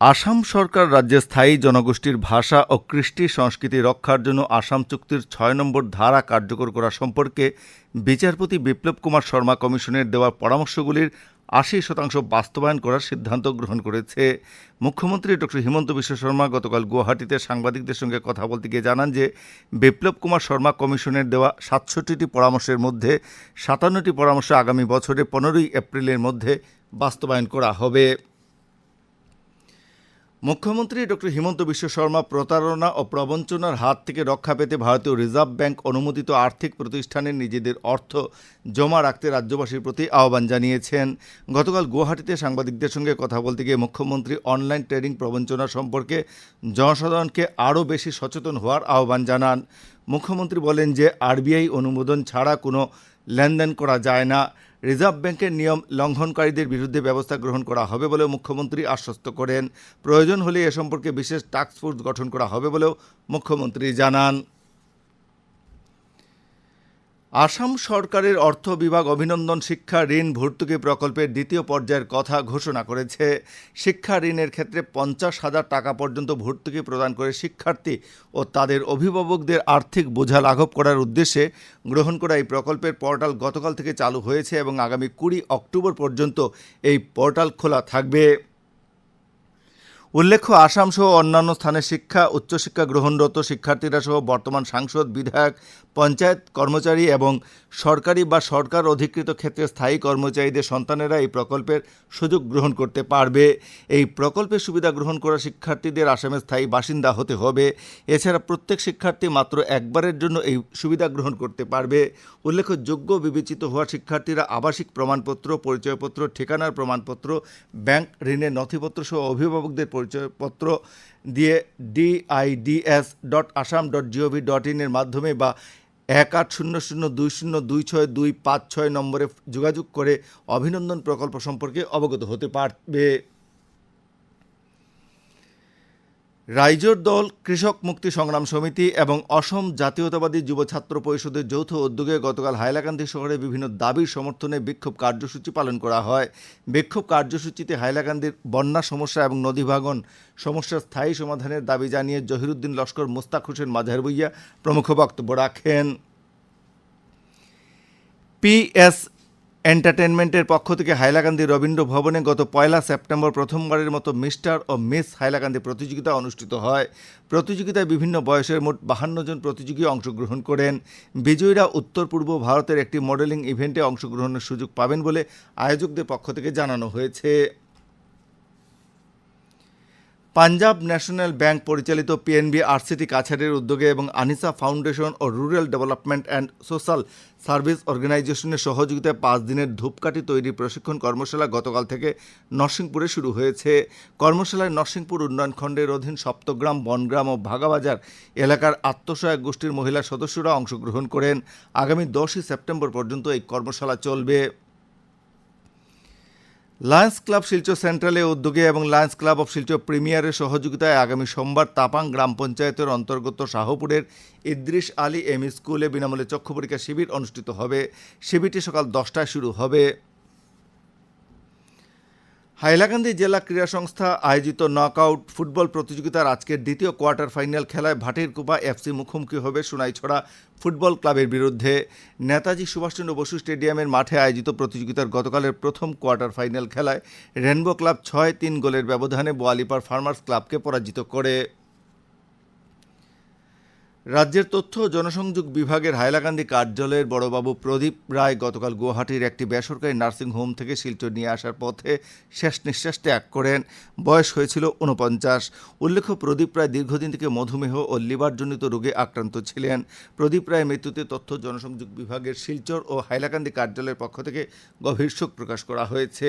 আসাম সরকার রাজ্যের স্থায়ী জনগোষ্ঠীর ভাষা ও কৃষ্টি সংস্কৃতি রক্ষার জন্য আসাম চুক্তির ছয় নম্বর ধারা কার্যকর করা সম্পর্কে বিচারপতি বিপ্লব কুমার শর্মা কমিশনের দেওয়া পরামর্শগুলির আশি শতাংশ বাস্তবায়ন করার সিদ্ধান্ত গ্রহণ করেছে। মুখ্যমন্ত্রী ডক্টর হিমন্ত বিশ্ব শর্মা গতকাল গুয়াহাটিতে সাংবাদিকদের সঙ্গে কথা বলতে গিয়ে জানান যে, বিপ্লব কুমার শর্মা কমিশনের দেওয়া সাতষট্টিটি পরামর্শের মধ্যে সাতান্নটি পরামর্শ আগামী বছরে পনেরোই এপ্রিলের মধ্যে বাস্তবায়ন করা হবে। মুখ্যমন্ত্রী ডক্টর হিমন্ত বিশ্ব শর্মা প্রতারণা ও প্রবঞ্চনার হাত থেকে রক্ষা পেতে ভারতীয় রিজার্ভ ব্যাংক অনুমোদিত আর্থিক প্রতিষ্ঠানে নিজেদের অর্থ জমা রাখতে রাজ্যবাসীর প্রতি আহ্বান জানিয়েছেন। গতকাল গুয়াহাটিতে সাংবাদিকদের সঙ্গে কথা বলতে গিয়ে মুখ্যমন্ত্রী অনলাইন ট্রেডিং প্রবঞ্চনা সম্পর্কে জনসাধারণকে আরও বেশি সচেতন হওয়ার আহ্বান জানান। মুখ্যমন্ত্রী বলেন যে, আরবিআই অনুমোদন ছাড়া কোনো লেনদেন করা যায় না। রিজার্ভ ব্যাংকের নিয়ম লঙ্ঘনকারীদের বিরুদ্ধে ব্যবস্থা গ্রহণ করা হবে বলেও মুখ্যমন্ত্রী আশ্বস্ত করেন। প্রয়োজন হলে এ সম্পর্কে বিশেষ টাস্ক ফোর্স গঠন করা হবে বলেও মুখ্যমন্ত্রী জানান। আসাম সরকারের অর্থ বিভাগ অভিনন্দন শিক্ষা ঋণ ভর্তুকি প্রকল্পের দ্বিতীয় পর্যায়ের কথা ঘোষণা করেছে। শিক্ষা ঋণের ক্ষেত্রে পঞ্চাশ হাজার টাকা পর্যন্ত ভর্তুকি প্রদান করে শিক্ষার্থী ও তাদের অভিভাবকদের আর্থিক বোঝা লাঘব করার উদ্দেশ্যে গ্রহণ করা এই প্রকল্পের পোর্টাল গতকাল থেকে চালু হয়েছে এবং আগামী কুড়ি অক্টোবর পর্যন্ত এই পোর্টাল খোলা থাকবে। উল্লেখ্য আসাম সহ অন্যান্য স্থানে শিক্ষা, উচ্চশিক্ষা গ্রহণরত শিক্ষার্থীরা সহ বর্তমান সাংসদ, বিধায়ক, পঞ্চায়েত কর্মচারী এবং সরকারি বা সরকার অধিকৃত ক্ষেত্রে স্থায়ী কর্মচারীদের সন্তানেরা এই প্রকল্পের সুযোগ গ্রহণ করতে পারবে। এই প্রকল্পের সুবিধা গ্রহণ করা শিক্ষার্থীদের আসামের স্থায়ী বাসিন্দা হতে হবে। এছাড়া প্রত্যেক শিক্ষার্থী মাত্র একবারের জন্য এই সুবিধা গ্রহণ করতে পারবে। উল্লেখ্য, যোগ্য বিবেচিত হওয়া শিক্ষার্থীরা আবাসিক প্রমাণপত্র, পরিচয়পত্র, ঠিকানার প্রমাণপত্র, ব্যাংক ঋণের নথিপত্র সহ অভিভাবকদের পরিচয়পত্র দিয়ে DIDS dot Assam dot GOV dot ইনের মাধ্যমে বা এক আট শূন্য শূন্য দুই শূন্য দুই ছয় দুই পাঁচ ছয় নম্বরে যোগাযোগ করে অভিনন্দন প্রকল্প সম্পর্কে অবগত হতে পারবে। রাইজোর দল, কৃষক মুক্তি সংগ্রাম সমিতি এবং অসম জাতীয়তাবাদী যুব ছাত্র পরিষদের যৌথ উদ্যোগে গতকাল হাইলাকান্দি শহরে বিভিন্ন দাবির সমর্থনে বিক্ষোভ কার্যসূচি পালন করা হয়। বিক্ষোভ কার্যসূচিতে হাইলাকান্দির বন্যা সমস্যা এবং নদী ভাঙন সমস্যার স্থায়ী সমাধানের দাবি জানিয়ে জহিরুদ্দিন লস্কর, মোস্তাক হোসেন মাঝার বইয়া প্রমুখ বক্তব্য রাখেন। পিএস এন্টারটেনমেন্টের পক্ষ থেকে হাইলাকান্দি রবীন্দ্র ভবনে গত পয়লা সেপ্টেম্বর প্রথমবারের মতো মিস্টার ও মিস হাইলাকান্দি প্রতিযোগিতা অনুষ্ঠিত হয়। প্রতিযোগিতায় বিভিন্ন বয়সের মোট বাহান্ন জন প্রতিযোগী অংশগ্রহণ করেন। বিজয়ীরা উত্তর পূর্ব ভারতের একটি মডেলিং ইভেন্টে অংশগ্রহণের সুযোগ পাবেন বলে আয়োজকদের পক্ষ থেকে জানানো হয়েছে। পাঞ্জাব ন্যাশনাল ব্যাংক পরিচালিত পিএনবি আরসিটি কাছাড়ের উদ্যোগে এবং Anisa foundation O Rural Development and Social Service অর্গানাইজেশনের সহযোগিতায় পাঁচ দিনের ধূপকাঠি তৈরি প্রশিক্ষণ কর্মশালা গতকাল থেকে নরসিংপুরে শুরু হয়েছে। কর্মশালায় নরসিংপুর উন্নয়ন খণ্ডের অধীন সপ্তগ্রাম, বনগ্রাম ও ভাগাবাজার এলাকার আত্মসহায়ক গোষ্ঠীর মহিলা সদস্যরা অংশগ্রহণ করেন। আগামী দশই সেপ্টেম্বর পর্যন্ত এই কর্মশালা চলবে। লায়ন্স ক্লাব শিলচর সেন্ট্রালের উদ্যোগে এবং লায়ন্স ক্লাব অফ শিলচর প্রিমিয়ারের সহযোগিতায় আগামী সোমবার তাপাং গ্রাম পঞ্চায়েতের অন্তর্গত শাহপুরের ইদ্রিস আলী এম স্কুলে বিনামূল্যে চক্ষু পরীক্ষা শিবির অনুষ্ঠিত হবে। শিবিরটি সকাল দশটায় শুরু হবে। হাইলাকান্দি জেলা ক্রীড়া সংস্থা আয়োজিত নকআউট ফুটবল প্রতিযোগিতার আজকের দ্বিতীয় কোয়ার্টার ফাইনাল খেলায় ভাটের কুপা এফসি মুখোমুখি হবে সোনাইছড়া ফুটবল ক্লাবের বিরুদ্ধে। নেতাজি সুভাষচন্দ্র বসু স্টেডিয়ামের মাঠে আয়োজিত প্রতিযোগিতার গতকালের প্রথম কোয়ার্টার ফাইনাল খেলায় রেনবো ক্লাব ছয় তিন গোলের ব্যবধানে বোয়ালিপার ফার্মার্স ক্লাবকে পরাজিত করে। রাজ্যের তথ্য ও জনসংযোগ বিভাগের হাইলাকান্দি কার্যালয়ের বড়বাবু প্রদীপ রায় গতকাল গুয়াহাটির একটি বেসরকারি নার্সিং হোম থেকে শিলচর নিয়ে আসার পথে শেষ নিঃশ্বাস ত্যাগ করেন। বয়স হয়েছিল উনপঞ্চাশ উল্লেখ্য, প্রদীপ রায় দীর্ঘদিন থেকে মধুমেহ ও লিভারজনিত রোগে আক্রান্ত ছিলেন। প্রদীপ রায়ের মৃত্যুতে তথ্য জনসংযোগ বিভাগের শিলচর ও হাইলাকান্দি কার্যালয়ের পক্ষ থেকে গভীর শোক প্রকাশ করা হয়েছে।